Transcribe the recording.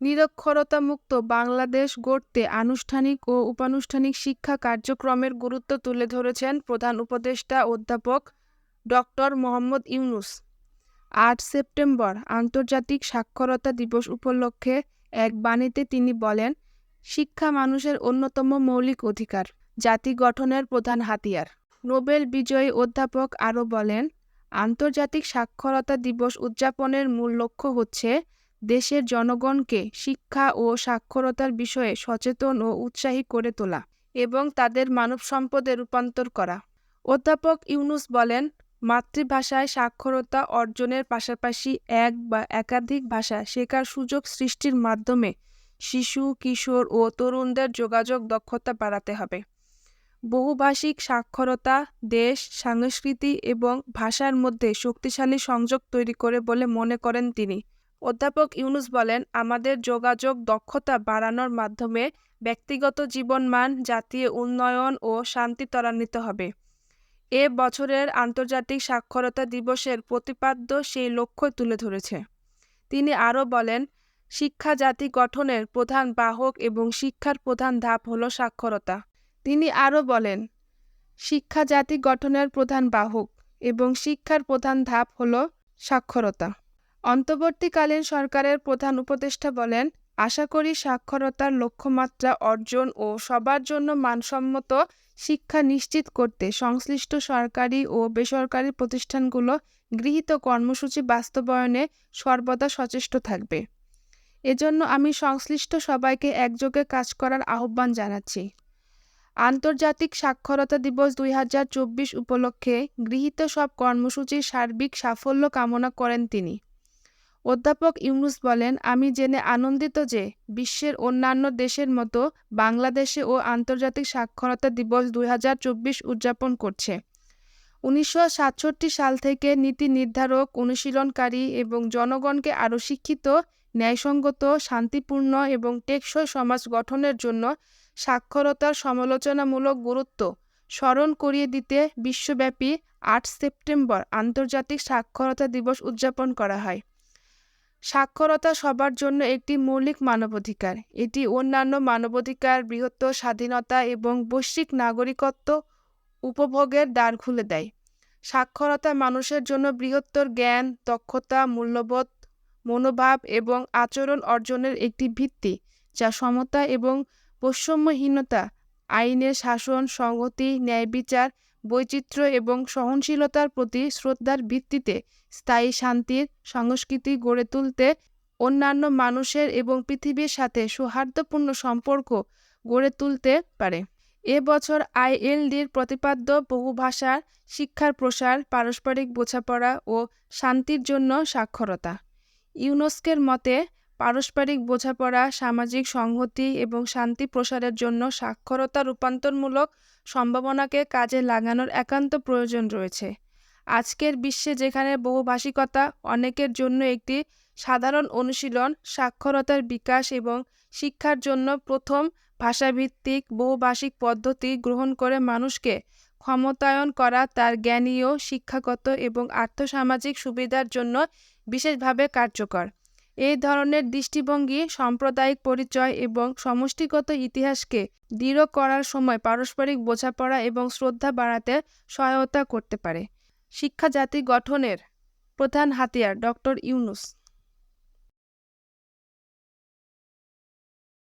নিরক্ষরতামুক্ত বাংলাদেশ গড়তে আনুষ্ঠানিক ও উপানুষ্ঠানিক শিক্ষা কার্যক্রমের গুরুত্ব তুলে ধরেছেন প্রধান উপদেষ্টা অধ্যাপক ডক্টর মোহাম্মদ ইউনুস। আট সেপ্টেম্বর আন্তর্জাতিক সাক্ষরতা দিবস উপলক্ষে এক বাণীতে তিনি বলেন, শিক্ষা মানুষের অন্যতম মৌলিক অধিকার, জাতি গঠনের প্রধান হাতিয়ার। নোবেল বিজয়ী অধ্যাপক আরও বলেন, আন্তর্জাতিক সাক্ষরতা দিবস উদযাপনের মূল লক্ষ্য হচ্ছে দেশের জনগণকে শিক্ষা ও সাক্ষরতার বিষয়ে সচেতন ও উৎসাহী করে তোলা এবং তাদের মানব সম্পদে রূপান্তর করা। অধ্যাপক ইউনুস বলেন, মাতৃভাষায় সাক্ষরতা অর্জনের পাশাপাশি এক বা একাধিক ভাষা শেখার সুযোগ সৃষ্টির মাধ্যমে শিশু, কিশোর ও তরুণদের যোগাযোগ দক্ষতা বাড়াতে হবে। বহুভাষিক সাক্ষরতা দেশ, সংস্কৃতি এবং ভাষার মধ্যে শক্তিশালী সংযোগ তৈরি করে বলে মনে করেন তিনি। অধ্যাপক ইউনুস বলেন, আমাদের যোগাযোগ দক্ষতা বাড়ানোর মাধ্যমে ব্যক্তিগত জীবনমান, জাতীয় উন্নয়ন ও শান্তি ত্বরান্বিত হবে। এ বছরের আন্তর্জাতিক সাক্ষরতা দিবসের প্রতিপাদ্য সেই লক্ষ্য তুলে ধরেছে। তিনি আরও বলেন, শিক্ষা জাতি গঠনের প্রধান বাহক এবং শিক্ষার প্রধান ধাপ হল সাক্ষরতা। তিনি আরও বলেন, শিক্ষা জাতি গঠনের প্রধান বাহক এবং শিক্ষার প্রধান ধাপ হল সাক্ষরতা। অন্তর্বর্তীকালীন সরকারের প্রধান উপদেষ্টা বলেন, আশা করি সাক্ষরতার লক্ষ্যমাত্রা অর্জন ও সবার জন্য মানসম্মত শিক্ষা নিশ্চিত করতে সংশ্লিষ্ট সরকারি ও বেসরকারি প্রতিষ্ঠানগুলো গৃহীত কর্মসূচি বাস্তবায়নে সর্বদা সচেষ্ট থাকবে। এজন্য আমি সংশ্লিষ্ট সবাইকে একযোগে কাজ করার আহ্বান জানাচ্ছি। আন্তর্জাতিক সাক্ষরতা দিবস দুই হাজার চব্বিশ উপলক্ষে গৃহীত সব কর্মসূচির সার্বিক সাফল্য কামনা করেন তিনি। অধ্যাপক ইউনুস বলেন, আমি জেনে আনন্দিত যে বিশ্বের অন্যান্য দেশের মতো বাংলাদেশে ও আন্তর্জাতিক সাক্ষরতা দিবস দুই হাজার চব্বিশ উদযাপন করছে। উনিশশো সাতষট্টি সাল থেকে নীতি নির্ধারক, অনুশীলনকারী এবং জনগণকে আরও শিক্ষিত, ন্যায়সঙ্গত, শান্তিপূর্ণ এবং টেকসই সমাজ গঠনের জন্য সাক্ষরতার সমালোচনামূলক গুরুত্ব স্মরণ করিয়ে দিতে বিশ্বব্যাপী আট সেপ্টেম্বর আন্তর্জাতিক সাক্ষরতা দিবস উদযাপন করা হয়। সাক্ষরতা সবার জন্য একটি মৌলিক মানবাধিকার। এটি অন্যান্য মানবাধিকার, বৃহত্তর স্বাধীনতা এবং বৈশ্বিক নাগরিকত্ব উপভোগের দ্বার খুলে দেয়। সাক্ষরতা মানুষের জন্য বৃহত্তর জ্ঞান, দক্ষতা, মূল্যবোধ, মনোভাব এবং আচরণ অর্জনের একটি ভিত্তি, যা সমতা এবং বৈষম্যহীনতা, আইনের শাসন, সংহতি, ন্যায়বিচার বৈচিত্র্য এবং সহনশীলতার প্রতি শ্রদ্ধার ভিত্তিতে স্থায়ী শান্তির সংস্কৃতি গড়ে তুলতে অন্যান্য মানুষের এবং পৃথিবীর সাথে সৌহার্দ্যপূর্ণ সম্পর্ক গড়ে তুলতে পারে। এ বছর আইএলডির প্রতিপাদ্য বহুভাষার শিক্ষার প্রসার, পারস্পরিক বোঝাপড়া ও শান্তির জন্য সাক্ষরতা। ইউনেস্কের মতে পারস্পরিক বোঝাপড়া, সামাজিক সংহতি এবং শান্তি প্রসারের জন্য সাক্ষরতা রূপান্তরমূলক সম্ভাবনাকে কাজে লাগানোর একান্ত প্রয়োজন রয়েছে। আজকের বিশ্বে যেখানে বহুভাষিকতা অনেকের জন্য একটি সাধারণ অনুশীলন, সাক্ষরতার বিকাশ এবং শিক্ষার জন্য প্রথম ভাষাভিত্তিক বহুভাষিক পদ্ধতি গ্রহণ করে মানুষকে ক্ষমতায়ন করা তার জ্ঞানীয়, শিক্ষাগত এবং আর্থসামাজিক সুবিধার জন্য বিশেষভাবে কার্যকর। এই ধরনের দৃষ্টিভঙ্গি, সাম্প্রদায়িক পরিচয় এবং সমষ্টিগত ইতিহাসকে দৃঢ় করার সময় পারস্পরিক বোঝাপড়া এবং শ্রদ্ধা বাড়াতে সহায়তা করতে পারে। শিক্ষা জাতি গঠনের প্রধান হাতিয়ার ডক্টর ইউনুস।